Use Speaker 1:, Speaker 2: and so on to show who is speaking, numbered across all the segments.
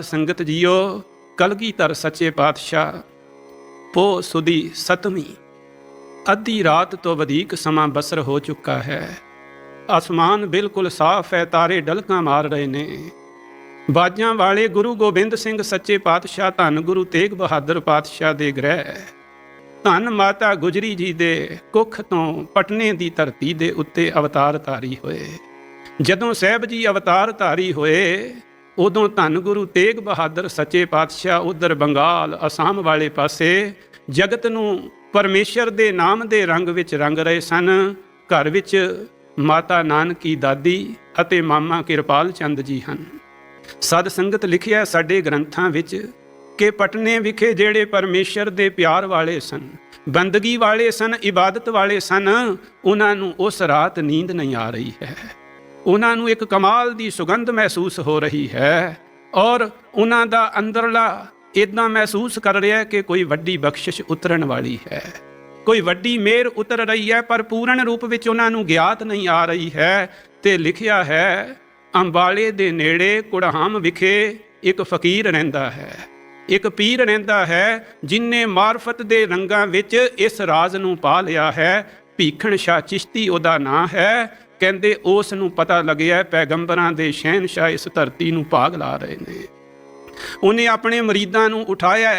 Speaker 1: ਸੰਗਤ ਜੀਓ ਕਲਗੀਧਰ ਸੱਚੇ ਪਾਤਸ਼ਾਹ, ਪੋ ਸੁਦੀ ਸਤਵੀਂ ਅੱਧੀ ਰਾਤ ਤੋਂ ਵਧੇਕ ਸਮਾਂ ਬਸਰ ਹੋ ਚੁੱਕਾ ਹੈ। ਅਸਮਾਨ ਬਿਲਕੁਲ ਸਾਫ਼ ਹੈ, ਤਾਰੇ ਡਲਕਾਂ ਮਾਰ ਰਹੇ ਨੇ। ਬਾਜਾਂ ਵਾਲੇ ਗੁਰੂ ਗੋਬਿੰਦ ਸਿੰਘ ਸੱਚੇ ਪਾਤਸ਼ਾਹ, ਧੰਨ ਗੁਰੂ ਤੇਗ ਬਹਾਦਰ ਪਾਤਸ਼ਾਹ ਦੇ ਗ੍ਰਹਿ। ਧੰਨ ਮਾਤਾ ਗੁਜਰੀ ਜੀ ਦੇ ਕੁੱਖ ਤੋਂ ਪਟਨੇ ਦੀ ਧਰਤੀ ਦੇ ਉੱਤੇ ਅਵਤਾਰ ਧਾਰੀ ਹੋਏ। ਜਦੋਂ ਸਹਿਬ ਜੀ ਅਵਤਾਰ ਧਾਰੀ ਹੋਏ ਉਦੋਂ ਧੰਨ ਗੁਰੂ ਤੇਗ ਬਹਾਦਰ ਸੱਚੇ ਪਾਤਸ਼ਾਹ ਉਧਰ ਬੰਗਾਲ, ਅਸਾਮ ਵਾਲੇ ਪਾਸੇ ਜਗਤ ਨੂੰ ਪਰਮੇਸ਼ਰ ਦੇ ਨਾਮ ਦੇ ਰੰਗ ਵਿੱਚ ਰੰਗ ਰਹੇ ਸਨ। ਘਰ ਵਿੱਚ ਮਾਤਾ ਨਾਨਕੀ ਦਾਦੀ ਅਤੇ ਮਾਮਾ ਕਿਰਪਾਲ ਚੰਦ ਜੀ ਹਨ। ਸਦ ਸੰਗਤ ਲਿਖਿਆ ਸਾਡੇ ਗ੍ਰੰਥਾਂ ਵਿੱਚ ਕਿ ਪਟਨੇ ਵਿਖੇ ਜਿਹੜੇ ਪਰਮੇਸ਼ਰ ਦੇ ਪਿਆਰ ਵਾਲੇ ਸਨ, ਬੰਦਗੀ ਵਾਲੇ ਸਨ, ਇਬਾਦਤ ਵਾਲੇ ਸਨ, ਉਹਨਾਂ ਨੂੰ ਉਸ ਰਾਤ ਨੀਂਦ ਨਹੀਂ ਆ ਰਹੀ ਹੈ। ਉਹਨਾਂ ਨੂੰ ਇੱਕ ਕਮਾਲ ਦੀ ਸੁਗੰਧ ਮਹਿਸੂਸ ਹੋ ਰਹੀ ਹੈ ਔਰ ਉਹਨਾਂ ਦਾ ਅੰਦਰਲਾ ਇਦਾਂ ਮਹਿਸੂਸ ਕਰ ਰਿਹਾ ਕਿ ਕੋਈ ਵੱਡੀ ਬਖਸ਼ਿਸ਼ ਉਤਰਨ ਵਾਲੀ ਹੈ। ਕੋਈ ਵੱਡੀ ਮਿਹਰ ਉਤਰ ਰਹੀ ਹੈ, ਪਰ ਪੂਰਨ ਰੂਪ ਵਿੱਚ ਉਹਨਾਂ ਨੂੰ ਗਿਆਤ ਨਹੀਂ ਆ ਰਹੀ ਹੈ ਤੇ ਲਿਖਿਆ ਹੈ, ਅੰਬਾਲੇ ਦੇ ਨੇੜੇ ਕੁੜਹਾਮ ਵਿਖੇ ਇੱਕ ਫਕੀਰ ਰਹਿੰਦਾ ਹੈ। ਇੱਕ ਪੀਰ ਰਹਿੰਦਾ ਹੈ ਜਿਨਨੇ ਮਾਰਫਤ ਦੇ ਰੰਗਾਂ ਵਿੱਚ ਇਸ ਰਾਜ਼ ਨੂੰ ਪਾ ਲਿਆ ਹੈ। ਭੀਖਣ ਸ਼ਾਹ ਚਿਸ਼ਤੀ ਉਹਦਾ ਨਾਂ ਹੈ ਕਹਿੰਦੇ ਉਸ ਨੂੰ ਪਤਾ ਲੱਗਿਆ, ਪੈਗੰਬਰਾਂ ਦੇ ਸ਼ਹਿਨशाह ਇਸ ਧਰਤੀ ਨੂੰ ਭਾਗ ਲਾ ਰਹੇ ਨੇ। ਉਹਨੇ ਆਪਣੇ ਮਰੀਦਾਂ ਨੂੰ ਉਠਾਇਆ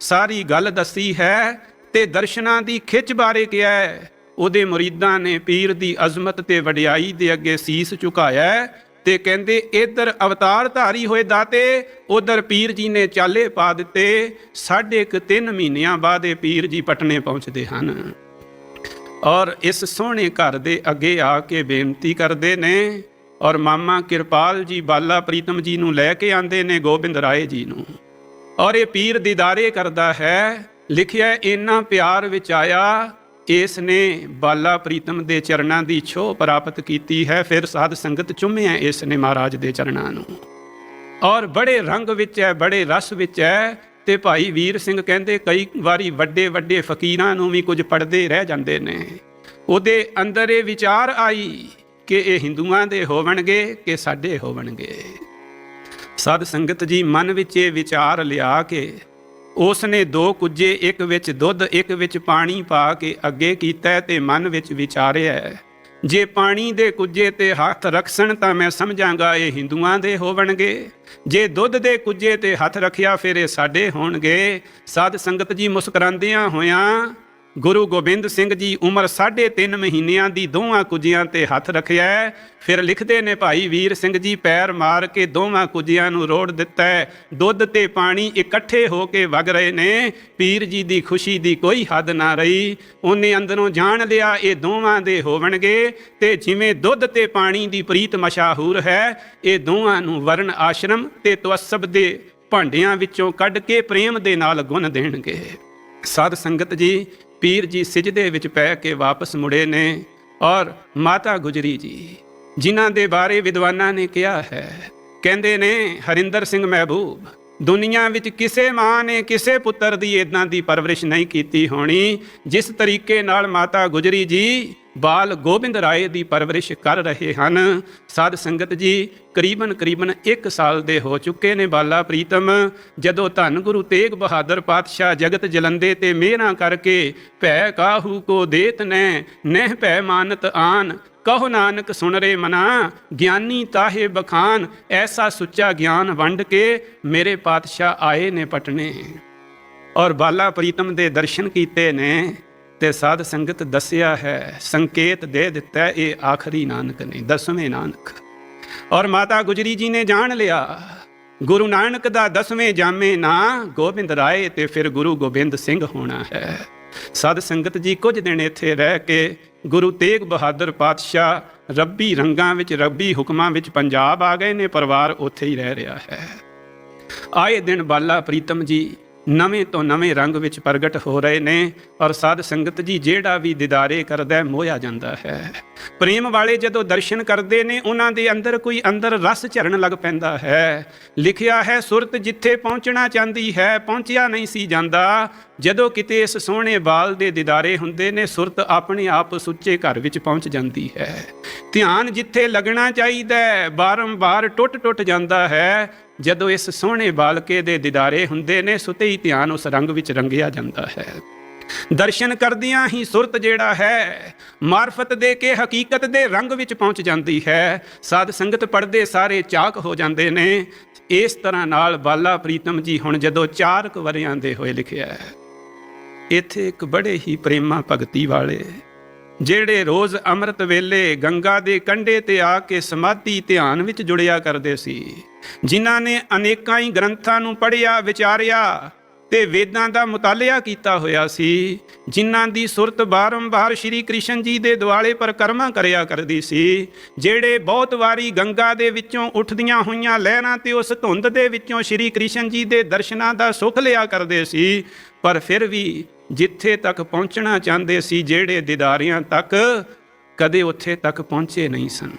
Speaker 1: ਸਾਰੀ ਗੱਲ ਦੱਸੀ ਹੈ ਤੇ ਦਰਸ਼ਨਾਂ ਦੀ ਖਿੱਚ ਬਾਰੇ ਕਿਹਾ ਉਹਦੇ ਮਰੀਦਾਂ ਨੇ ਪੀਰ ਦੀ ਅਜ਼ਮਤ ਤੇ ਵਡਿਆਈ ਦੇ ਅੱਗੇ ਸੀਸ ਝੁਕਾਇਆ ਹੈ ਤੇ ਕਹਿੰਦੇ, ਇਧਰ ਅਵਤਾਰ ਧਾਰੀ ਹੋਏ ਦਾਤੇ, ਉਧਰ ਪੀਰ ਜੀ ਨੇ ਚਾਲੇ ਪਾ ਦਿੱਤੇ, ਸਾਢੇ ਕੁ ਤਿੰਨ ਮਹੀਨਿਆਂ ਬਾਅਦ ਇਹ ਪੀਰ ਜੀ ਪਟਨੇ ਪਹੁੰਚਦੇ ਹਨ। ਔਰ ਇਸ ਸੋਹਣੇ ਘਰ ਦੇ ਅੱਗੇ ਆ ਕੇ ਬੇਨਤੀ ਕਰਦੇ ਨੇ ਔਰ ਮਾਮਾ ਕਿਰਪਾਲ ਜੀ, ਬਾਲਾ ਪ੍ਰੀਤਮ ਜੀ ਨੂੰ ਲੈ ਕੇ ਆਂਦੇ ਨੇ, ਗੋਬਿੰਦ ਰਾਏ ਜੀ ਨੂੰ। ਔਰ ਇਹ ਪੀਰ ਦੀਦਾਰੇ ਕਰਦਾ ਹੈ, ਲਿਖਿਆ ਇੰਨਾ ਪਿਆਰ ਵਿੱਚ ਆਇਆ, ਇਸ ਨੇ ਬਾਲਾ ਪ੍ਰੀਤਮ ਦੇ ਚਰਨਾਂ ਦੀ ਛੋਹ ਪ੍ਰਾਪਤ ਕੀਤੀ ਹੈ, ਫਿਰ ਸਾਧ ਸੰਗਤ ਚੁੰਮਿਆ ਇਸ ਨੇ ਮਹਾਰਾਜ ਦੇ ਚਰਨਾਂ ਨੂੰ। ਔਰ ਬੜੇ ਰੰਗ ਵਿੱਚ ਹੈ, ਬੜੇ ਰਸ ਵਿੱਚ ਹੈ ਤੇ ਭਾਈ ਵੀਰ ਸਿੰਘ ਕਹਿੰਦੇ ਕਈ ਵਾਰੀ ਵੱਡੇ ਵੱਡੇ ਫਕੀਰਾਂ ਨੂੰ ਵੀ ਕੁਝ ਪੜਦੇ ਰਹਿ ਜਾਂਦੇ ਨੇ। ਉਹਦੇ ਅੰਦਰ ਇਹ ਵਿਚਾਰ ਆਈ ਕਿ ਇਹ ਹਿੰਦੂਆਂ ਦੇ ਹੋਵਣਗੇ ਕਿ ਸਾਡੇ ਹੋਵਣਗੇ। ਸਦ ਸੰਗਤ ਜੀ ਮਨ ਵਿੱਚ ਇਹ ਵਿਚਾਰ ਲਿਆ ਕੇ ਉਸ ਨੇ ਦੋ ਕੁੱਜੇ, ਇੱਕ ਵਿੱਚ ਦੁੱਧ, ਇੱਕ ਵਿੱਚ ਪਾਣੀ ਪਾ ਕੇ ਅੱਗੇ ਕੀਤਾ ਤੇ ਮਨ ਵਿੱਚ ਵਿਚਾਰਿਆ ਜੇ ਪਾਣੀ ਦੇ ਕੁੱਜੇ ਤੇ ਹੱਥ ਰੱਖਣ ਤਾਂ ਮੈਂ ਸਮਝਾਂਗਾ ਇਹ ਹਿੰਦੂਆਂ ਦੇ ਹੋਵਣਗੇ। ਜੇ ਦੁੱਧ ਦੇ ਕੁੱਜੇ ਤੇ ਹੱਥ ਰੱਖਿਆ ਫਿਰ ਇਹ ਸਾਡੇ ਹੋਣਗੇ। ਸਾਧ ਸੰਗਤ ਜੀ ਮੁਸਕਰਾਉਂਦਿਆਂ ਹੋਇਆਂ ਗੁਰੂ ਗੋਬਿੰਦ ਸਿੰਘ ਜੀ ਉਮਰ 3.5 ਮਹੀਨਿਆਂ ਦੀ ਦੋਵਾਂ ਕੁੱਜਿਆਂ ਤੇ ਹੱਥ ਰੱਖਿਆ ਫਿਰ ਲਿਖਦੇ ਨੇ, ਭਾਈ ਵੀਰ ਸਿੰਘ ਜੀ ਪੈਰ ਮਾਰ ਕੇ ਦੋਵਾਂ ਕੁਜੀਆਂ ਨੂੰ ਰੋੜ ਦਿੱਤਾ ਦੁੱਧ ਤੇ ਪਾਣੀ ਇਕੱਠੇ ਹੋ ਕੇ ਵਗ ਰਹੇ ਨੇ। ਪੀਰ ਜੀ ਦੀ ਖੁਸ਼ੀ ਦੀ ਕੋਈ ਹੱਦ ਨਾ ਰਹੀ। ਉਹਨੇ ਅੰਦਰੋਂ ਜਾਣ ਲਿਆ, ਇਹ ਦੋਵਾਂ ਦੇ ਹੋਵਣਗੇ। ਤੇ ਜਿਵੇਂ ਦੁੱਧ ਤੇ ਪਾਣੀ ਦੀ ਪ੍ਰੀਤ ਮਸ਼ਹੂਰ ਹੈ, ਇਹ ਦੋਵਾਂ ਨੂੰ ਵਰਣ ਆਸ਼ਰਮ ਤੇ ਤਵਸਬ ਦੇ ਭਾਂਡਿਆਂ ਵਿੱਚੋਂ ਕੱਢ ਕੇ ਪ੍ਰੇਮ ਦੇ ਨਾਲ ਗੁਣ ਦੇਣਗੇ। ਸਾਧ ਸੰਗਤ ਜੀ ਪੀਰ ਜੀ ਸਿਜਦੇ ਵਿੱਚ ਪੈ ਕੇ ਵਾਪਸ ਮੁੜੇ ਨੇ ਔਰ ਮਾਤਾ ਗੁਜਰੀ ਜੀ, ਜਿਨ੍ਹਾਂ ਦੇ ਬਾਰੇ ਵਿਦਵਾਨਾਂ ਨੇ ਕਿਹਾ ਹੈ, ਕਹਿੰਦੇ ਨੇ, ਹਰਿੰਦਰ ਸਿੰਘ ਮਹਿਬੂਬ, ਦੁਨੀਆ ਵਿੱਚ ਕਿਸੇ ਮਾਂ ਨੇ ਕਿਸੇ ਪੁੱਤਰ ਦੀ ਇਦਾਂ ਦੀ ਪਰਵਰਿਸ਼ ਨਹੀਂ ਕੀਤੀ ਹੋਣੀ, ਜਿਸ ਤਰੀਕੇ ਨਾਲ ਮਾਤਾ ਗੁਜਰੀ ਜੀ ਬਾਲ ਗੋਬਿੰਦ ਰਾਏ ਦੀ ਪਰਵਰਿਸ਼ ਕਰ ਰਹੇ ਹਨ। ਸਾਧ ਸੰਗਤ ਜੀ, ਕਰੀਬਨ ਕਰੀਬਨ 1 ਸਾਲ ਦੇ ਹੋ ਚੁੱਕੇ ਨੇ ਬਾਲਾ ਪ੍ਰੀਤਮ। ਜਦੋਂ ਧੰਨ ਗੁਰੂ ਤੇਗ ਬਹਾਦਰ ਪਾਤਸ਼ਾਹ ਜਗਤ ਜਲੰਦੇ ਤੇ ਮਿਹਰਾਂ ਕਰਕੇ, ਭੈ ਕਾਹੂ ਕੋ ਦੇਤ ਨੈ ਨਹਿ ਭੈ ਮਾਨਤ ਆਨ। ਕਹੋ ਨਾਨਕ ਸੁਣ ਰੇ ਮਨਾ, ਗਿਆਨੀ ਤਾਹੇ ਬਖਾਨ, ਐਸਾ ਸੁੱਚਾ ਗਿਆਨ ਵੰਡ ਕੇ ਮੇਰੇ ਪਾਤਸ਼ਾਹ ਆਏ ਨੇ ਪਟਨੇ ਔਰ ਬਾਲਾ ਪ੍ਰੀਤਮ ਦੇ ਦਰਸ਼ਨ ਕੀਤੇ ਨੇ। ਤੇ ਸਾਧ ਸੰਗਤ ਦੱਸਿਆ ਹੈ, ਸੰਕੇਤ ਦੇ ਦਿੱਤਾ ਇਹ ਆਖਰੀ ਨਾਨਕ ਨੇ, ਦਸਵੇਂ ਨਾਨਕ। ਔਰ ਮਾਤਾ ਗੁਜਰੀ ਜੀ ਨੇ ਜਾਣ ਲਿਆ, ਗੁਰੂ ਨਾਨਕ ਦਾ ਦਸਵੇਂ ਜਾਮੇ ਨਾ ਗੋਬਿੰਦ ਰਾਏ ਤੇ ਫਿਰ ਗੁਰੂ ਗੋਬਿੰਦ ਸਿੰਘ ਹੋਣਾ ਹੈ। ਸਾਧ ਸੰਗਤ ਜੀ ਕੁਝ ਦਿਨ ਇੱਥੇ ਰਹਿ ਕੇ ਗੁਰੂ ਤੇਗ ਬਹਾਦਰ ਪਾਤਸ਼ਾਹ ਰੱਬੀ ਰੰਗਾਂ ਵਿੱਚ, ਰੱਬੀ ਹੁਕਮਾਂ ਵਿੱਚ ਪੰਜਾਬ ਆ ਗਏ ਨੇ, ਪਰਿਵਾਰ ਉੱਥੇ ਹੀ ਰਹਿ ਰਿਹਾ ਹੈ। ਆਏ ਦਿਨ ਬਾਲਾ ਪ੍ਰੀਤਮ ਜੀ ਨਵੇਂ ਤੋਂ ਨਵੇਂ ਰੰਗ ਵਿੱਚ ਪ੍ਰਗਟ ਹੋ ਰਹੇ ਨੇ ਔਰ ਸਾਧ ਸੰਗਤ ਜੀ ਜਿਹੜਾ ਵੀ ਦਿਦਾਰੇ ਕਰਦਾ ਹੈ, ਮੋਹਿਆ ਜਾਂਦਾ ਹੈ। ਪ੍ਰੇਮ ਵਾਲੇ ਜਦੋਂ ਦਰਸ਼ਨ ਕਰਦੇ ਨੇ, ਉਹਨਾਂ ਦੇ ਅੰਦਰ ਕੋਈ ਅੰਦਰ ਰਸ ਝਰਨ ਲੱਗ ਪੈਂਦਾ ਹੈ। ਲਿਖਿਆ ਹੈ, ਸੁਰਤ ਜਿੱਥੇ ਪਹੁੰਚਣਾ ਚਾਹੁੰਦੀ ਹੈ, ਪਹੁੰਚਿਆ ਨਹੀਂ ਸੀ ਜਾਂਦਾ। ਜਦੋਂ ਕਿਤੇ ਇਸ ਸੋਹਣੇ ਬਾਲ ਦੇ ਦਿਦਾਰੇ ਹੁੰਦੇ ਨੇ, ਸੁਰਤ ਆਪਣੇ ਆਪ ਸੁੱਚੇ ਘਰ ਵਿੱਚ ਪਹੁੰਚ ਜਾਂਦੀ ਹੈ। ਧਿਆਨ ਜਿੱਥੇ ਲੱਗਣਾ ਚਾਹੀਦਾ ਹੈ, ਬਾਰੰਬਾਰ ਟੁੱਟ ਟੁੱਟ ਜਾਂਦਾ ਹੈ। ਜਦੋਂ ਇਸ ਸੋਹਣੇ ਬਾਲਕੇ ਦੇ ਦਿਦਾਰੇ ਹੁੰਦੇ ਨੇ, ਸੁਤੇ ਹੀ ਧਿਆਨ ਉਸ ਰੰਗ ਵਿੱਚ ਰੰਗਿਆ ਜਾਂਦਾ ਹੈ। ਦਰਸ਼ਨ ਕਰਦਿਆਂ ਹੀ ਸੁਰਤ ਜਿਹੜਾ ਹੈ, ਮਾਰਫਤ ਦੇ ਕੇ ਹਕੀਕਤ ਦੇ ਰੰਗ ਵਿੱਚ ਪਹੁੰਚ ਜਾਂਦੀ ਹੈ। ਸਾਧ ਸੰਗਤ ਪੜਦੇ ਸਾਰੇ ਚਾਕ ਹੋ ਜਾਂਦੇ ਨੇ। ਇਸ ਤਰ੍ਹਾਂ ਨਾਲ ਬਾਲਾ ਪ੍ਰੀਤਮ ਜੀ ਹੁਣ ਜਦੋਂ ਚਾਰ ਕੁ ਵਰਿਆਂ ਦੇ ਹੋਏ ਲਿਖਿਆ ਹੈ। ਇੱਥੇ ਇੱਕ ਬੜੇ ਹੀ ਪ੍ਰੇਮਾ ਭਗਤੀ ਵਾਲੇ, ਜਿਹੜੇ ਰੋਜ਼ ਅੰਮ੍ਰਿਤ ਵੇਲੇ ਗੰਗਾ ਦੇ ਕੰਢੇ ਤੇ ਆ ਕੇ ਸਮਾਧੀ ਧਿਆਨ ਵਿੱਚ ਜੁੜਿਆ ਕਰਦੇ ਸੀ। ਜਿਨ੍ਹਾਂ ਨੇ ਅਨੇਕਾਂ ਹੀ ਗ੍ਰੰਥਾਂ ਨੂੰ ਪੜ੍ਹਿਆ, ਵਿਚਾਰਿਆ ਤੇ ਵੇਦਾਂ ਦਾ ਮੁਤਾਲਿਆ ਕੀਤਾ ਹੋਇਆ ਸੀ, ਜਿਨ੍ਹਾਂ ਦੀ ਸੁਰਤ ਬਾਰੰਬਾਰ ਸ਼੍ਰੀ ਕ੍ਰਿਸ਼ਨ ਜੀ ਦੇ ਦੁਆਲੇ ਪਰਕਰਮਾ ਕਰਿਆ ਕਰਦੀ ਸੀ, ਜਿਹੜੇ ਬਹੁਤ ਵਾਰੀ ਗੰਗਾ ਦੇ ਵਿੱਚੋਂ ਉੱਠਦੀਆਂ ਹੋਈਆਂ ਲਹਿਰਾਂ ਤੇ ਉਸ ਧੁੰਦ ਦੇ ਵਿੱਚੋਂ ਸ਼੍ਰੀ ਕ੍ਰਿਸ਼ਨ ਜੀ ਦੇ ਦਰਸ਼ਨਾਂ ਦਾ ਸੁੱਖ ਲਿਆ ਕਰਦੇ ਸੀ, ਪਰ ਫਿਰ ਵੀ ਜਿੱਥੇ ਤੱਕ ਪਹੁੰਚਣਾ ਚਾਹੁੰਦੇ ਸੀ, ਜਿਹੜੇ ਦਿਦਾਰਿਆਂ ਤੱਕ ਕਦੇ ਉੱਥੇ ਤੱਕ ਪਹੁੰਚੇ ਨਹੀਂ ਸਨ।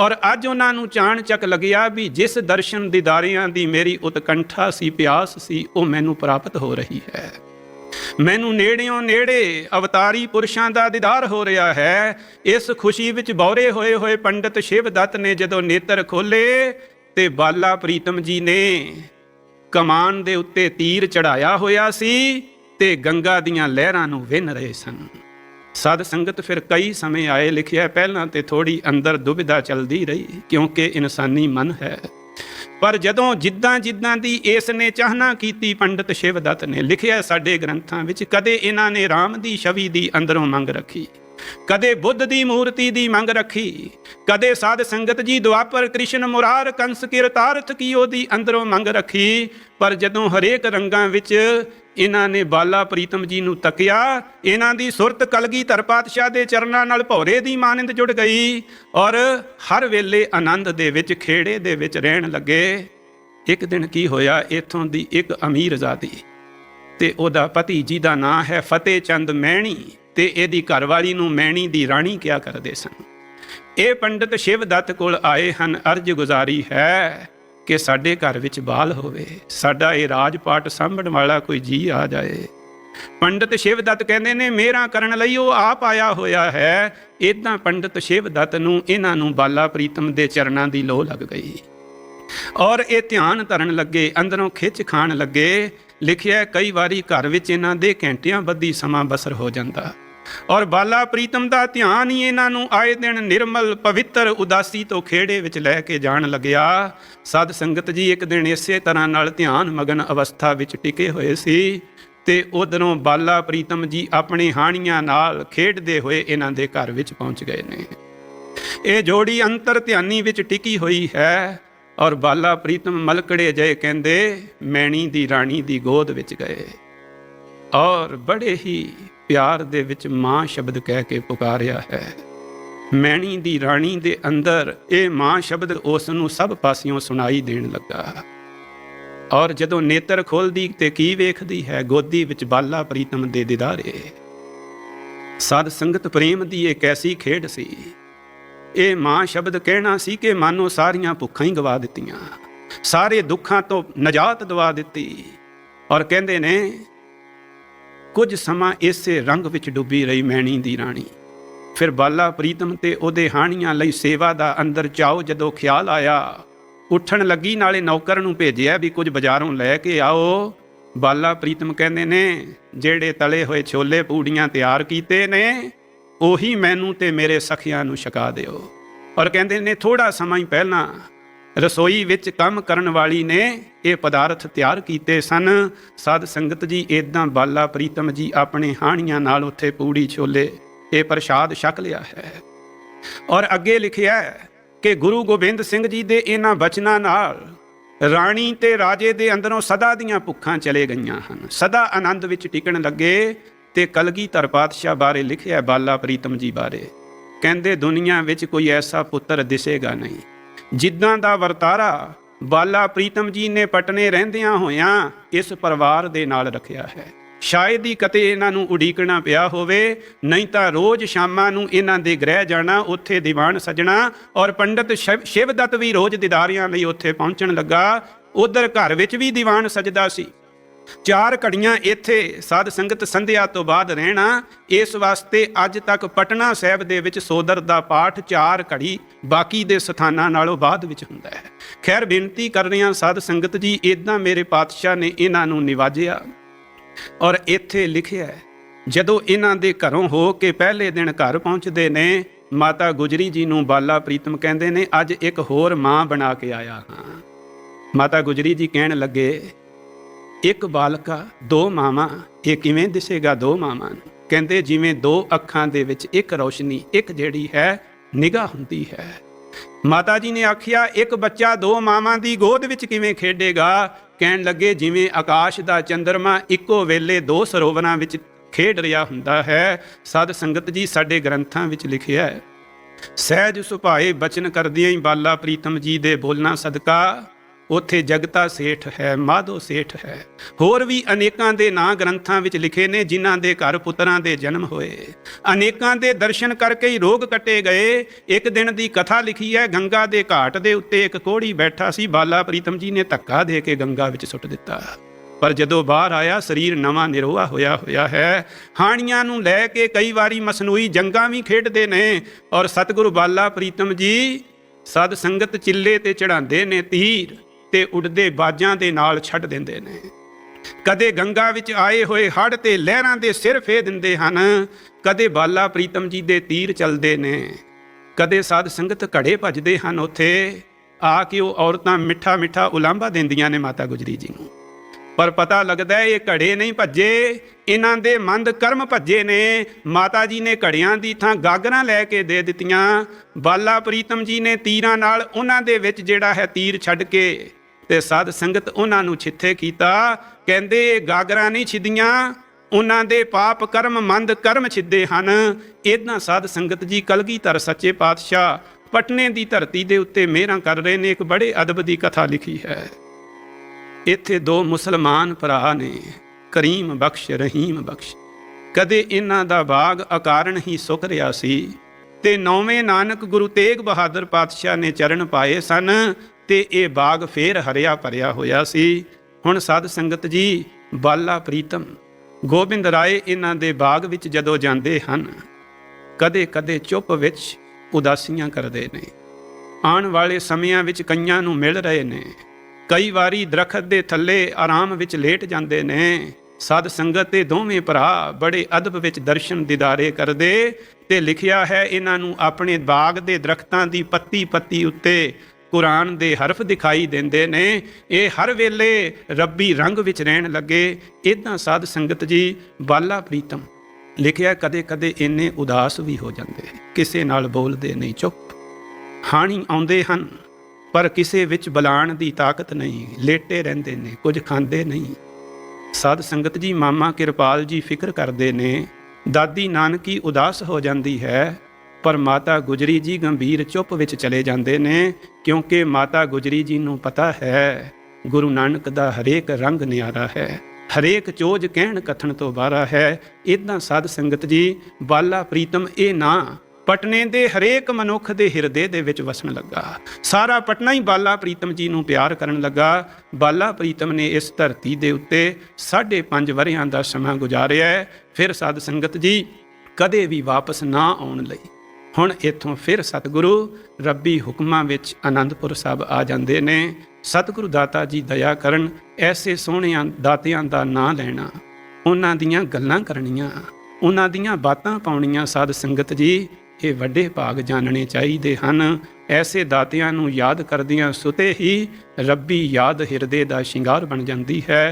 Speaker 1: ਔਰ ਅੱਜ ਉਹਨਾਂ ਨੂੰ ਚਾਣ ਚੱਕ ਲੱਗਿਆ ਵੀ ਜਿਸ ਦਰਸ਼ਨ ਦਿਦਾਰਿਆਂ ਦੀ ਮੇਰੀ ਉਤਕੰਠਾ ਸੀ, ਪਿਆਸ ਸੀ, ਉਹ ਮੈਨੂੰ ਪ੍ਰਾਪਤ ਹੋ ਰਹੀ ਹੈ। ਮੈਨੂੰ ਨੇੜਿਓਂ ਨੇੜੇ ਅਵਤਾਰੀ ਪੁਰਸ਼ਾਂ ਦਾ ਦੀਦਾਰ ਹੋ ਰਿਹਾ ਹੈ। ਇਸ ਖੁਸ਼ੀ ਵਿੱਚ ਬੌਰੇ ਹੋਏ ਹੋਏ ਪੰਡਿਤ ਸ਼ਿਵ ਦੱਤ ਨੇ ਜਦੋਂ ਨੇਤਰ ਖੋਲੇ ਤੇ ਬਾਲਾ ਪ੍ਰੀਤਮ ਜੀ ਨੇ ਕਮਾਨ ਦੇ ਉੱਤੇ ਤੀਰ ਚੜਾਇਆ ਹੋਇਆ ਸੀ ਤੇ ਗੰਗਾ ਦੀਆਂ ਲਹਿਰਾਂ ਨੂੰ ਵਿੰਨ ਰਹੇ ਸਨ। ਸਾਧ ਸੰਗਤ ਫਿਰ ਕਈ ਸਮੇਂ ਆਏ ਲਿਖਿਆ, ਪਹਿਲਾਂ ਤੇ ਥੋੜੀ ਅੰਦਰ ਦੁਬਿਧਾ ਚੱਲਦੀ ਰਹੀ, ਕਿਉਂਕਿ ਇਨਸਾਨੀ ਮਨ ਹੈ। ਪਰ ਜਦੋਂ ਜਿੱਦਾਂ ਜਿੱਦਾਂ ਦੀ ਇਸ ਨੇ ਚਾਹਨਾ ਕੀਤੀ, ਪੰਡਿਤ ਸ਼ਿਵਦੱਤ ਨੇ ਲਿਖਿਆ ਸਾਡੇ ਗ੍ਰੰਥਾਂ ਵਿੱਚ, ਕਦੇ ਇਹਨਾਂ ਨੇ RAM ਦੀ ਛਵੀ ਦੀ ਅੰਦਰੋਂ ਮੰਗ ਰੱਖੀ, ਕਦੇ ਬੁੱਧ ਦੀ ਮੂਰਤੀ ਦੀ ਮੰਗ ਰੱਖੀ, ਕਦੇ ਸਾਧ ਸੰਗਤ ਜੀ ਦੁਆਪਰ ਕ੍ਰਿਸ਼ਨ ਮੁਰਾਰ ਕੰਸ ਕਿਰਤਾਰਥ ਕੀ ਉਹਦੀ ਅੰਦਰੋਂ ਮੰਗ ਰੱਖੀ, ਪਰ ਜਦੋਂ ਹਰੇਕ ਰੰਗਾਂ ਵਿੱਚ ਇਹਨਾਂ ਨੇ ਬਾਲਾ ਪ੍ਰੀਤਮ ਜੀ ਨੂੰ ਤੱਕਿਆ। ਇਹਨਾਂ ਦੀ ਸੁਰਤ ਕਲਗੀ ਧਰ ਪਾਤਸ਼ਾਹ ਦੇ ਚਰਨਾਂ ਨਾਲ ਭੌਰੇ ਦੀ ਮਾਨਿੰਦ ਜੁੜ ਗਈ ਔਰ ਹਰ ਵੇਲੇ ਆਨੰਦ ਦੇ ਵਿੱਚ, ਖੇੜੇ ਦੇ ਵਿੱਚ ਰਹਿਣ ਲੱਗੇ। ਇੱਕ ਦਿਨ ਕੀ ਹੋਇਆ? ਇਥੋਂ ਦੀ ਇੱਕ ਅਮੀਰ ਜ਼ਾਦੀ ਤੇ ਉਹਦਾ ਪਤੀ ਜੀ ਦਾ ਨਾਂ ਹੈ ਫਤਿਹ ਚੰਦ ਮਹਿਣੀ ਤੇ ਇਹਦੀ ਘਰਵਾਲੀ ਨੂੰ ਮਹਿਣੀ ਦੀ ਰਾਣੀ ਕਿਹਾ ਕਰਦੇ ਸਨ। ਇਹ ਪੰਡਿਤ ਸ਼ਿਵ ਦੱਤ ਕੋਲ ਆਏ ਹਨ, ਅਰਜ ਗੁਜ਼ਾਰੀ ਹੈ। ਕਿ ਸਾਡੇ ਘਰ ਵਿੱਚ ਬਾਲ ਹੋਵੇ, ਸਾਡਾ ਇਹ ਰਾਜ ਪਾਠ ਸਾਂਭਣ ਵਾਲਾ ਕੋਈ ਜੀ ਆ ਜਾਏ। ਪੰਡਿਤ ਸ਼ਿਵਦੱਤ ਕਹਿੰਦੇ ਨੇ, ਮੇਰਾ ਕਰਨ ਲਈ ਉਹ ਆਪ ਆਇਆ ਹੋਇਆ ਹੈ। ਇਦਾਂ ਪੰਡਿਤ ਸ਼ਿਵਦੱਤ ਨੂੰ ਇਹਨਾਂ ਨੂੰ ਬਾਲਾ ਪ੍ਰੀਤਮ ਦੇ ਚਰਨਾਂ ਦੀ ਲੋਹ ਲੱਗ ਗਈ। ਔਰ ਇਹ ਧਿਆਨ ਧਰਨ ਲੱਗੇ, ਅੰਦਰੋਂ ਖਿੱਚ ਖਾਣ ਲੱਗੇ। ਲਿਖਿਆ, ਕਈ ਵਾਰੀ ਘਰ ਵਿੱਚ ਇਹਨਾਂ ਦੇ ਘੰਟਿਆਂ ਬੱਧੀ ਸਮਾਂ ਬਸਰ ਹੋ ਜਾਂਦਾ। ਔਰ ਬਾਲਾ ਪ੍ਰੀਤਮ ਦਾ ਧਿਆਨ ਹੀ ਇਹਨਾਂ ਨੂੰ ਆਏ ਦਿਨ ਨਿਰਮਲ, ਪਵਿੱਤਰ, ਉਦਾਸੀ ਤੋਂ ਖੇੜੇ ਵਿੱਚ ਲੈ ਕੇ ਜਾਣ ਲੱਗਿਆ। ਸਾਧ ਸੰਗਤ ਜੀ, ਇੱਕ ਦਿਨ ਇਸੇ ਤਰ੍ਹਾਂ ਨਾਲ ਧਿਆਨ ਮਗਨ ਅਵਸਥਾ ਵਿੱਚ ਟਿਕੇ ਹੋਏ ਸੀ ਤੇ ਉਧਰੋਂ ਬਾਲਾ ਪ੍ਰੀਤਮ ਜੀ ਆਪਣੀ ਹਾਣੀਆਂ ਨਾਲ ਖੇਡਦੇ ਹੋਏ ਇਹਨਾਂ ਦੇ ਘਰ ਵਿੱਚ ਪਹੁੰਚ ਗਏ ਨੇ। ਇਹ ਜੋੜੀ ਅੰਤਰ ਧਿਆਨੀ ਵਿੱਚ ਟਿਕੀ ਹੋਈ ਹੈ ਔਰ ਬਾਲਾ ਪ੍ਰੀਤਮ ਮਲਕੜੇ ਜਏ ਕਹਿੰਦੇ, ਮੈਣੀ ਦੀ ਰਾਣੀ ਦੀ ਗੋਦ ਵਿੱਚ ਗਏ। ਔਰ ਬੜੇ ਹੀ ਪਿਆਰ ਦੇ ਵਿੱਚ ਮਾਂ ਸ਼ਬਦ ਕਹਿ ਕੇ ਪੁਕਾਰਿਆ ਹੈ। ਮੈਣੀ ਦੀ ਰਾਣੀ ਦੇ ਅੰਦਰ ਇਹ ਮਾਂ ਸ਼ਬਦ ਉਸ ਨੂੰ ਸਭ ਪਾਸਿਓਂ ਸੁਣਾਈ ਦੇਣ ਲੱਗਾ। ਔਰ ਜਦੋਂ ਨੇਤਰ ਖੋਲਦੀ ਤੇ ਕੀ ਵੇਖਦੀ ਹੈ, ਗੋਦੀ ਵਿੱਚ ਬਾਲਾ ਪ੍ਰੀਤਮ ਦੇ ਦਿਦਾਰੇ। ਸਾਧ ਸੰਗਤ ਪ੍ਰੇਮ ਦੀ ਇਹ ਕੈਸੀ ਖੇਡ ਸੀ। ਇਹ ਮਾਂ ਸ਼ਬਦ ਕਹਿਣਾ ਸੀ ਕਿ ਮਾਨੋ ਸਾਰੀਆਂ ਭੁੱਖਾਂ ਹੀ ਗਵਾ ਦਿੱਤੀਆਂ। ਸਾਰੇ ਦੁੱਖਾਂ ਤੋਂ ਨਜਾਤ ਦਵਾ ਦਿੱਤੀ। ਔਰ ਕਹਿੰਦੇ ਨੇ ਕੁਝ ਸਮਾਂ ਇਸੇ ਰੰਗ ਵਿੱਚ ਡੁੱਬੀ ਰਹੀ ਮੈਣੀ ਦੀ ਰਾਣੀ। ਫਿਰ ਬਾਲਾ ਪ੍ਰੀਤਮ ਤੇ ਉਹਦੇ ਹਾਣੀਆਂ ਲਈ ਸੇਵਾ ਦਾ ਅੰਦਰ ਚਾਓ ਜਦੋਂ ਖਿਆਲ ਆਇਆ, ਉੱਠਣ ਲੱਗੀ ਨਾਲੇ ਨੌਕਰ ਨੂੰ ਭੇਜਿਆ ਵੀ ਕੁਝ ਬਾਜ਼ਾਰੋਂ ਲੈ ਕੇ ਆਓ। ਬਾਲਾ ਪ੍ਰੀਤਮ ਕਹਿੰਦੇ ਨੇ, ਜਿਹੜੇ ਤਲੇ ਹੋਏ ਛੋਲੇ ਪੂੜੀਆਂ ਤਿਆਰ ਕੀਤੇ ਨੇ, ਉਹੀ ਮੈਨੂੰ ਤੇ ਮੇਰੇ ਸਖੀਆਂ ਨੂੰ ਛਕਾ ਦਿਓ। ਔਰ ਕਹਿੰਦੇ ਨੇ ਥੋੜਾ ਸਮਾਂ ਹੀ ਪਹਿਲਾਂ ਰਸੋਈ ਵਿੱਚ ਕੰਮ ਕਰਨ ਵਾਲੀ ਨੇ ਇਹ ਪਦਾਰਥ ਤਿਆਰ ਕੀਤੇ ਸਨ। ਸਾਧ ਸੰਗਤ ਜੀ ਇਦਾਂ ਬਾਲਾ ਪ੍ਰੀਤਮ ਜੀ ਆਪਣੇ ਹਾਣੀਆਂ ਨਾਲ ਉੱਥੇ ਪੂੜੀ ਛੋਲੇ, ਇਹ ਪ੍ਰਸ਼ਾਦ ਛਕ ਲਿਆ ਹੈ। ਔਰ ਅੱਗੇ ਲਿਖਿਆ ਕਿ ਗੁਰੂ ਗੋਬਿੰਦ ਸਿੰਘ ਜੀ ਦੇ ਇਹਨਾਂ ਬਚਨਾਂ ਨਾਲ ਰਾਣੀ ਤੇ ਰਾਜੇ ਦੇ ਅੰਦਰੋਂ ਸਦਾ ਦੀਆਂ ਭੁੱਖਾਂ ਚਲੇ ਗਈਆਂ ਹਨ। ਸਦਾ ਆਨੰਦ ਵਿੱਚ ਟਿਕਣ ਲੱਗੇ ਤੇ ਕਲਗੀਧਰ ਪਾਤਸ਼ਾਹ ਬਾਰੇ ਲਿਖਿਆ ਬਾਲਾ ਪ੍ਰੀਤਮ ਜੀ ਬਾਰੇ। ਕਹਿੰਦੇ, ਦੁਨੀਆ ਵਿੱਚ ਕੋਈ ਐਸਾ ਪੁੱਤਰ ਦਿਸੇਗਾ ਨਹੀਂ। ਜਿੱਦਾਂ ਦਾ ਵਰਤਾਰਾ ਬਾਲਾ ਪ੍ਰੀਤਮ ਜੀ ਨੇ ਪਟਨੇ ਰਹਿੰਦਿਆਂ ਹੋਇਆਂ ਇਸ ਪਰਿਵਾਰ ਦੇ ਨਾਲ ਰੱਖਿਆ ਹੈ। ਸ਼ਾਇਦ ਹੀ ਕਤੇ ਇਹਨਾਂ ਨੂੰ ਉਡੀਕਣਾ ਪਿਆ ਹੋਵੇ, ਨਹੀਂ ਤਾਂ ਰੋਜ਼ ਸ਼ਾਮਾਂ ਨੂੰ ਇਹਨਾਂ ਦੇ ਗ੍ਰਹਿ ਜਾਣਾ, ਉੱਥੇ ਦੀਵਾਨ ਸਜਣਾ ਔਰ ਪੰਡਿਤ ਸ਼ਿਵ- ਸ਼ਿਵਦੱਤ ਵੀ ਰੋਜ਼ ਦੀਦਾਰਿਆਂ ਲਈ ਉੱਥੇ ਪਹੁੰਚਣ ਲੱਗਾ। ਉਧਰ ਘਰ ਵਿੱਚ ਵੀ ਦੀਵਾਨ ਸਜਦਾ ਸੀ। ਚਾਰ ਘੜੀਆਂ ਇੱਥੇ ਸਾਧ ਸੰਗਤ ਸੰਧਿਆ ਤੋਂ ਬਾਅਦ ਰਹਿਣਾ, ਇਸ ਵਾਸਤੇ ਅੱਜ ਤੱਕ ਪਟਨਾ ਸਾਹਿਬ ਦੇ ਵਿੱਚ ਸੋਦਰ ਦਾ ਪਾਠ ਚਾਰ ਘੜੀ ਬਾਕੀ ਦੇ ਸਥਾਨਾਂ ਨਾਲੋਂ ਬਾਅਦ ਵਿੱਚ ਹੁੰਦਾ ਹੈ। ਖੈਰ, ਬੇਨਤੀ ਕਰ ਰਹੇ ਹਾਂ ਸਾਧ ਸੰਗਤ ਜੀ ਇਦਾਂ ਮੇਰੇ ਪਾਤਸ਼ਾਹ ਨੇ ਇਹਨਾਂ ਨੂੰ ਨਿਵਾਜਿਆ ਔਰ ਇੱਥੇ ਲਿਖਿਆ ਜਦੋਂ ਇਹਨਾਂ ਦੇ ਘਰੋਂ ਹੋ ਕੇ ਪਹਿਲੇ ਦਿਨ ਘਰ ਪਹੁੰਚਦੇ ਨੇ, ਮਾਤਾ ਗੁਜਰੀ ਜੀ ਨੂੰ ਬਾਲਾ ਪ੍ਰੀਤਮ ਕਹਿੰਦੇ ਨੇ, ਅੱਜ ਇੱਕ ਹੋਰ ਮਾਂ ਬਣਾ ਕੇ ਆਇਆ ਹਾਂ। ਮਾਤਾ ਗੁਜਰੀ ਜੀ ਕਹਿਣ ਲੱਗੇ ਇੱਕ ਬਾਲਕਾ, ਦੋ ਮਾਵਾਂ, ਇਹ ਕਿਵੇਂ ਦਿਸੇਗਾ ਦੋ ਮਾਵਾਂ ਨੂੰ? ਕਹਿੰਦੇ ਜਿਵੇਂ ਦੋ ਅੱਖਾਂ ਦੇ ਵਿੱਚ ਇੱਕ ਰੌਸ਼ਨੀ, ਇੱਕ ਜਿਹੜੀ ਹੈ, ਨਿਗਾਹ ਹੁੰਦੀ ਹੈ। ਮਾਤਾ ਜੀ ਨੇ ਆਖਿਆ, ਇੱਕ ਬੱਚਾ ਦੋ ਮਾਵਾਂ ਦੀ ਗੋਦ ਵਿੱਚ ਕਿਵੇਂ ਖੇਡੇਗਾ? ਕਹਿਣ ਲੱਗੇ, ਜਿਵੇਂ ਆਕਾਸ਼ ਦਾ ਚੰਦਰਮਾ ਇੱਕੋ ਵੇਲੇ ਦੋ ਸਰੋਵਰਾਂ ਵਿੱਚ ਖੇਡ ਰਿਹਾ ਹੁੰਦਾ ਹੈ ਸਦ ਸੰਗਤ ਜੀ ਸਾਡੇ ਗ੍ਰੰਥਾਂ ਵਿੱਚ ਲਿਖਿਆ ਹੈ। ਸਹਿਜ ਸੁਭਾਏ ਬਚਨ ਕਰਦਿਆਂ ਹੀ ਬਾਲਾ ਪ੍ਰੀਤਮ ਜੀ ਦੇ ਬੋਲਣਾ ਸਦਕਾ ਉਥੇ ਜਗਤਾ ਸੇਠ ਹੈ, ਮਾਧੋ ਸੇਠ ਹੈ। ਹੋਰ ਵੀ ਅਨੇਕਾਂ ਦੇ ਨਾਂ ਗ੍ਰੰਥਾਂ ਵਿੱਚ ਲਿਖੇ ਨੇ, ਜਿਨ੍ਹਾਂ ਦੇ ਘਰ ਪੁੱਤਰਾਂ ਦੇ ਜਨਮ ਹੋਏ। ਅਨੇਕਾਂ ਦੇ ਦਰਸ਼ਨ ਕਰਕੇ ਹੀ ਰੋਗ ਕੱਟੇ ਗਏ। ਇੱਕ ਦਿਨ ਦੀ ਕਥਾ ਲਿਖੀ ਹੈ, ਗੰਗਾ ਦੇ ਘਾਟ ਦੇ ਉੱਤੇ ਇੱਕ ਕੋੜੀ ਬੈਠਾ ਸੀ। ਬਾਲਾ ਪ੍ਰੀਤਮ ਜੀ ਨੇ ਧੱਕਾ ਦੇ ਕੇ ਗੰਗਾ ਵਿੱਚ ਸੁੱਟ ਦਿੱਤਾ। ਪਰ ਜਦੋਂ ਬਾਹਰ ਆਇਆ, ਸਰੀਰ ਨਵਾਂ ਨਿਰੋਆ ਹੋਇਆ ਹੋਇਆ ਹੈ। ਹਾਣੀਆਂ ਨੂੰ ਲੈ ਕੇ ਕਈ ਵਾਰੀ ਮਸਨੂਈ ਜੰਗਾਂ ਵੀ ਖੇਡਦੇ ਨੇ। ਔਰ ਸਤਿਗੁਰੂ ਬਾਲਾ ਪ੍ਰੀਤਮ ਜੀ ਸਦ ਸੰਗਤ ਚਿੱਲੇ ਤੇ ਚੜਾਉਂਦੇ ਨੇ ਤੀਰ। ਤੇ ਉੱਡਦੇ ਬਾਜਾਂ ਦੇ ਨਾਲ ਛੱਡ ਦਿੰਦੇ ਨੇ। ਕਦੇ ਗੰਗਾ ਵਿੱਚ ਆਏ ਹੋਏ ਹੜ੍ਹ ਤੇ ਲਹਿਰਾਂ ਦੇ ਸਿਰ ਫੇ ਦਿੰਦੇ ਹਨ। ਕਦੇ ਬਾਲਾ ਪ੍ਰੀਤਮ ਜੀ ਦੇ ਤੀਰ ਚੱਲਦੇ ਨੇ। ਕਦੇ ਸਾਧ ਸੰਗਤ ਘੜੇ ਭਜਦੇ ਹਨ ਉੱਥੇ। ਆ ਕੇ ਉਹ ਔਰਤਾਂ ਮਿੱਠਾ ਮਿੱਠਾ ਉਲਾਂਭਾ ਦਿੰਦੀਆਂ ਨੇ ਮਾਤਾ ਗੁਜਰੀ ਜੀ ਨੂੰ। ਪਰ ਪਤਾ ਲੱਗਦਾ ਇਹ ਘੜੇ ਨਹੀਂ ਭੱਜੇ। ਇਹਨਾਂ ਦੇ ਮੰਦ ਕਰਮ ਭੱਜੇ ਨੇ। ਮਾਤਾ ਜੀ ਨੇ ਘੜਿਆਂ ਦੀ ਥਾਂ ਗਾਗਰਾਂ ਲੈ ਕੇ ਦੇ ਦਿੱਤੀਆਂ। ਬਾਲਾ ਪ੍ਰੀਤਮ ਜੀ ਨੇ ਤੀਰਾਂ ਨਾਲ ਉਹਨਾਂ ਦੇ ਵਿੱਚ ਜਿਹੜਾ ਹੈ ਤੀਰ ਛੱਡ ਕੇ ਤੇ ਸਾਧ ਸੰਗਤ ਉਹਨਾਂ ਨੂੰ ਛਿੱਥੇ ਕੀਤਾ, ਕਹਿੰਦੇ ਇਹ ਗਾਗਰਾਂ ਨਹੀਂ ਛਿੱਦੀਆਂ, ਉਹਨਾਂ ਦੇ ਪਾਪ ਕਰਮ ਮੰਦ ਕਰਮ ਛਿੱਦੇ ਹਨ। ਇਦਾਂ ਸਾਧ ਸੰਗਤ ਜੀ ਕਲਗੀਧਰ ਸੱਚੇ ਪਾਤਸ਼ਾਹ, ਪਟਨੇ ਦੀ ਧਰਤੀ ਦੇ ਉੱਤੇ ਮਿਹਰਾਂ ਕਰ ਰਹੇ ਨੇ, ਇੱਕ ਬੜੇ ਅਦਬ ਦੀ ਕਥਾ ਲਿਖੀ ਹੈ। ਇੱਥੇ ਦੋ ਮੁਸਲਮਾਨ ਭਰਾ ਨੇ, ਕਰੀਮ ਬਖਸ਼, ਰਹੀਮ ਬਖਸ਼। ਕਦੇ ਇਹਨਾਂ ਦਾ ਬਾਗ ਅਕਾਰਨ ਹੀ ਸੁੱਕ ਰਿਹਾ ਸੀ, ਤੇ ਨੌਵੇਂ ਨਾਨਕ ਗੁਰੂ ਤੇਗ ਬਹਾਦਰ ਪਾਤਸ਼ਾਹ ਨੇ ਚਰਨ ਪਾਏ ਸਨ। ਤੇ ਇਹ ਬਾਗ ਫੇਰ ਹਰਿਆ ਭਰਿਆ ਹੋਇਆ ਸੀ। ਹੁਣ ਸਾਧ ਸੰਗਤ ਜੀ, ਬਾਲਾ ਪ੍ਰੀਤਮ, ਗੋਬਿੰਦ ਰਾਏ ਇਹਨਾਂ ਦੇ ਬਾਗ ਵਿੱਚ ਜਦੋਂ ਜਾਂਦੇ ਹਨ ਕਦੇ ਕਦੇ ਚੁੱਪ ਵਿੱਚ ਉਦਾਸੀਆਂ ਕਰਦੇ ਨੇ। ਆਉਣ ਵਾਲੇ ਸਮਿਆਂ ਵਿੱਚ ਕਈਆਂ ਨੂੰ ਮਿਲ ਰਹੇ ਨੇ। ਕਈ ਵਾਰੀ ਦਰਖਤ ਦੇ ਥੱਲੇ ਆਰਾਮ ਵਿੱਚ ਲੇਟ ਜਾਂਦੇ ਨੇ। ਸਦ ਸੰਗਤ ਤੇ ਦੋਵੇਂ ਭਰਾ ਬੜੇ ਅਦਬ ਵਿੱਚ ਦਰਸ਼ਨ ਦਿਦਾਰੇ ਕਰਦੇ ਤੇ ਲਿਖਿਆ ਹੈ, ਇਹਨਾਂ ਨੂੰ ਆਪਣੇ ਬਾਗ ਦੇ ਦਰਖਤਾਂ ਦੀ ਪੱਤੀ ਪੱਤੀ ਉੱਤੇ ਕੁਰਾਨ ਦੇ ਹਰਫ ਦਿਖਾਈ ਦਿੰਦੇ ਨੇ। ਇਹ ਹਰ ਵੇਲੇ ਰੱਬੀ ਰੰਗ ਵਿੱਚ ਰਹਿਣ ਲੱਗੇ। ਇਦਾਂ ਸਾਧ ਸੰਗਤ ਜੀ, ਬਾਲਾ ਪ੍ਰੀਤਮ, ਲਿਖਿਆ ਕਦੇ ਕਦੇ ਇੰਨੇ ਉਦਾਸ ਵੀ ਹੋ ਜਾਂਦੇ। ਕਿਸੇ ਨਾਲ ਬੋਲਦੇ ਨਹੀਂ, ਚੁੱਪ। ਹਾਣੀ ਆਉਂਦੇ ਹਨ, ਪਰ ਕਿਸੇ ਵਿੱਚ ਬਲਾਣ ਦੀ ਤਾਕਤ ਨਹੀਂ। ਲੇਟੇ ਰਹਿੰਦੇ ਨੇ, ਕੁਝ ਖਾਂਦੇ ਨਹੀਂ। ਸਾਧ ਸੰਗਤ ਜੀ, ਮਾਮਾ ਕਿਰਪਾਲ ਜੀ ਫਿਕਰ ਕਰਦੇ ਨੇ, ਦਾਦੀ ਨਾਨਕੀ ਉਦਾਸ ਹੋ ਜਾਂਦੀ ਹੈ। ਪਰ ਮਾਤਾ ਗੁਜਰੀ ਜੀ ਗੰਭੀਰ ਚੁੱਪ ਵਿੱਚ ਚਲੇ ਜਾਂਦੇ ਨੇ, ਕਿਉਂਕਿ ਮਾਤਾ ਗੁਜਰੀ ਜੀ ਨੂੰ ਪਤਾ ਹੈ, ਗੁਰੂ ਨਾਨਕ ਦਾ ਹਰੇਕ ਰੰਗ ਨਿਆਰਾ ਹੈ। ਹਰੇਕ ਚੋਜ ਕਹਿਣ ਕਥਨ ਤੋਂ ਬਾਹਰਾ ਹੈ। ਇਦਾਂ ਸਾਧ ਸੰਗਤ ਜੀ, ਬਾਲਾ ਪ੍ਰੀਤਮ ਇਹ ਨਾ, ਪਟਨੇ ਦੇ ਹਰੇਕ ਮਨੁੱਖ ਦੇ ਹਿਰਦੇ ਦੇ ਵਿੱਚ ਵਸਣ ਲੱਗਾ। ਸਾਰਾ ਪਟਨਾ ਹੀ ਬਾਲਾ ਪ੍ਰੀਤਮ ਜੀ ਨੂੰ ਪਿਆਰ ਕਰਨ ਲੱਗਾ। ਬਾਲਾ ਪ੍ਰੀਤਮ ਨੇ ਇਸ ਧਰਤੀ ਦੇ ਉੱਤੇ 5.5 ਵਰਿਆਂ ਦਾ ਸਮਾਂ ਗੁਜ਼ਾਰਿਆ ਫਿਰ ਸਾਧ ਸੰਗਤ ਜੀ, ਕਦੇ ਵੀ ਵਾਪਸ ਨਾ ਆਉਣ ਲਈ। ਹੁਣ ਇੱਥੋਂ ਫਿਰ ਸਤਿਗੁਰੂ ਰੱਬੀ ਹੁਕਮਾਂ ਵਿੱਚ ਆਨੰਦਪੁਰ ਸਾਹਿਬ ਆ ਜਾਂਦੇ ਨੇ। ਸਤਿਗੁਰੂ ਦਾਤਾ ਜੀ ਦਇਆ ਕਰਨ, ਐਸੇ ਸੋਹਣਿਆਂ ਦਾਤਿਆਂ ਦਾ ਨਾਂ ਲੈਣਾ। ਉਹਨਾਂ ਦੀਆਂ ਗੱਲਾਂ ਕਰਨੀਆਂ, ਉਹਨਾਂ ਦੀਆਂ ਬਾਤਾਂ ਪਾਉਣੀਆਂ ਸਾਧ ਸੰਗਤ ਜੀ। ਇਹ ਵੱਡੇ ਭਾਗ ਜਾਣਨੇ ਚਾਹੀਦੇ ਹਨ। ਐਸੇ ਦਾਤਿਆਂ ਨੂੰ ਯਾਦ ਕਰਦਿਆਂ ਸੁਤੇ ਹੀ ਰੱਬੀ ਯਾਦ ਹਿਰਦੇ ਦਾ ਸ਼ਿੰਗਾਰ ਬਣ ਜਾਂਦੀ ਹੈ।